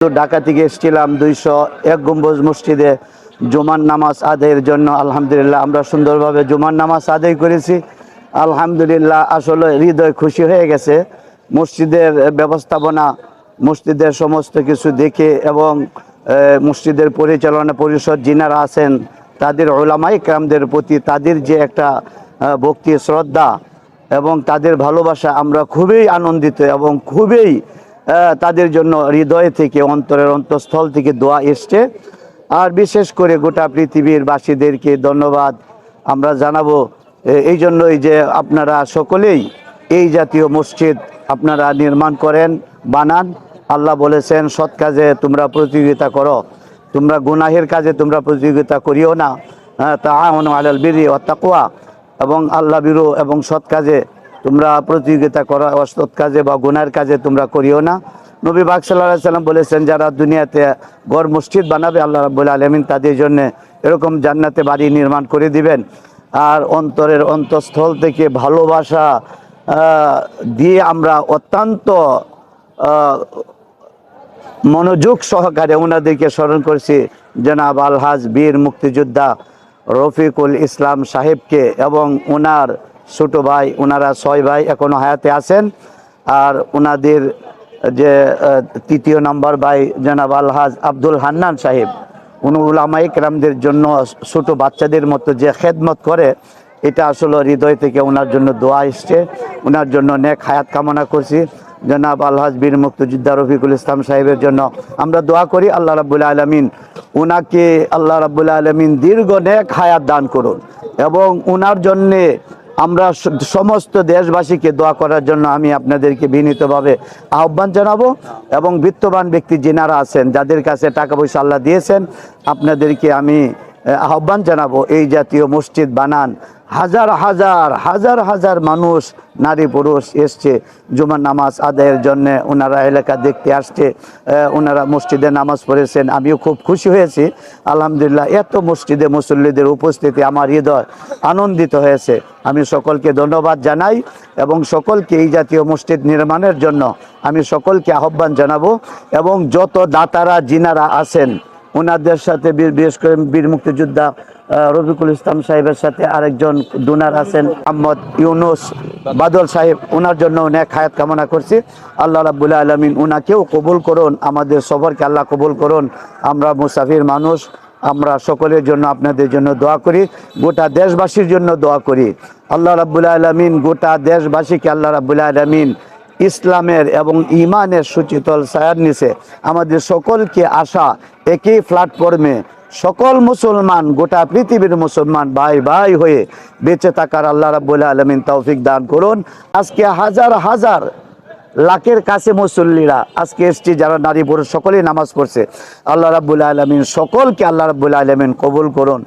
ঢাকা থেকে এসেছিলাম দুইশো এক গম্বুজ মসজিদে জুমার নামাজ আদায়ের জন্য। আলহামদুলিল্লাহ, আমরা সুন্দরভাবে জুমার নামাজ আদায় করেছি। আলহামদুলিল্লাহ, আসলে হৃদয় খুশি হয়ে গেছে। মসজিদের ব্যবস্থাপনা, মসজিদের সমস্ত কিছু দেখে এবং মসজিদের পরিচালনা পরিষদ যিনারা আছেন, তাদের ওলামাই ক্রামদের প্রতি তাদের যে একটা ভক্তি, শ্রদ্ধা এবং তাদের ভালোবাসা আমরা খুবই আনন্দিত এবং খুবই তাদের জন্য হৃদয় থেকে, অন্তরের অন্তঃস্থল থেকে দোয়া এসছে। আর বিশেষ করে গোটা পৃথিবীর বাসীদেরকে ধন্যবাদ। আমরা জানাব এই জন্যই যে আপনারা সকলেই এই জাতীয় মসজিদ আপনারা নির্মাণ করেন, বানান। আল্লাহ বলেছেন, সৎ কাজে তোমরা প্রতিযোগিতা করো। তোমরা গুনাহের কাজে তোমরা প্রতিযোগিতা করিও না। তা আলাল বিরি ও তাকুয়া। এবং আল্লাহ বিরু এবং সৎ কাজে তোমরা প্রতিযোগিতা করো, অসৎ কাজে বা গুনার কাজে তোমরা করিও না। নবী বাক সাল্লাহ সাল্লাম বলেছেন, যারা দুনিয়াতে গড় মসজিদ বানাবে, আল্লাহ রাবুল আলমিন তাদের জন্য এরকম জান্নাতে বাড়ি নির্মাণ করে দিবেন। আর অন্তরের অন্তঃস্থল থেকে ভালোবাসা দিয়ে আমরা অত্যন্ত মনোযোগ সহকারে ওনাদেরকে স্মরণ করছি, জনাব আলহাজ বীর মুক্তিযোদ্ধা রফিকুল ইসলাম সাহেবকে এবং ওনার ছোট ভাই ওনারা ছয় ভাই এখনও হায়াতে আছেন। আর ওনাদের যে তৃতীয় নম্বর ভাই জনাব আলহাজ আব্দুল হান্নান সাহেব, উনি উলামাই কেরামদের জন্য ছোট বাচ্চাদের মতো যে খেদমত করে, এটা আসলে হৃদয় থেকে ওনার জন্য দোয়া এসছে। ওনার জন্য নেক হায়াত কামনা করছি। জনাব আলহাজ বীর মুক্তিযোদ্ধা রফিকুল ইসলাম সাহেবের জন্য আমরা দোয়া করি, আল্লাহ রাবুল আলমিন ওনাকে আল্লাহ রাবুল আলমিন দীর্ঘ নেক হায়াত দান করুন। এবং ওনার জন্যে আমরা সমস্ত দেশবাসীকে দোয়া করার জন্য আমি আপনাদেরকে বিনীতভাবে আহ্বান জানাব এবং বিত্তবান ব্যক্তি যেনারা আছেন, যাদের কাছে টাকা পয়সা আল্লাহ দিয়েছেন, আপনাদেরকে আমি আহ্বান জানাব, এই জাতীয় মসজিদ বানান। হাজার হাজার হাজার হাজার মানুষ, নারী, পুরুষ এসছে। জুমার নামাজ আদায়ের জন্য ওনারা এলাকা দেখতে আসছে। ওনারা মসজিদে নামাজ পড়েছেন। আমিও খুব খুশি হয়েছি। আলহামদুলিল্লাহ, এত মসজিদে মুসল্লিদের উপস্থিতি আমার হৃদয় আনন্দিত হয়েছে। আমি সকলকে ধন্যবাদ জানাই এবং সকলকে এই জাতীয় মসজিদ নির্মাণের জন্য আমি সকলকে আহ্বান জানাব এবং যত দাতারা যিনারা আছেন ওনাদের সাথে বিশেষ করে বীর মুক্তিযোদ্ধা রফিকুল ইসলাম সাহেবের সাথে আরেকজন দুনার আছেন আহমদ ইউনুস বাদল সাহেব। ওনার জন্য অনেক হায়াত কামনা করছি। আল্লাহ রাবুল্লাহ আলমিন ওনাকেও কবুল করুন, আমাদের সবরকে আল্লাহ কবুল করুন। আমরা মুসাফির মানুষ, আমরা সকলের জন্য আপনাদের জন্য দোয়া করি, গোটা দেশবাসীর জন্য দোয়া করি। আল্লাহ রাবুল্লাহ আলমিন গোটা দেশবাসীকে আল্লাহ রাবুল্লাহ আলমিন ইসলামের এবং ইমানের সুচিতল ছায়ার নিচে আমাদের সকলকে আসা একই প্ল্যাটফর্মে সকল মুসলমান, গোটা পৃথিবীর মুসলমান ভাই ভাই হয়ে বেঁচে থাকার আল্লাহ রাবুল আলমিন তৌফিক দান করুন। আজকে হাজার হাজার লাখের কাছে মুসল্লিরা আজকে এসছি, যারা নারী পুরুষ সকলেই নামাজ পড়ছে। আল্লাহ রাবুল আলমিন সকলকে আল্লাহ রাবুল আলমিন কবুল করুন।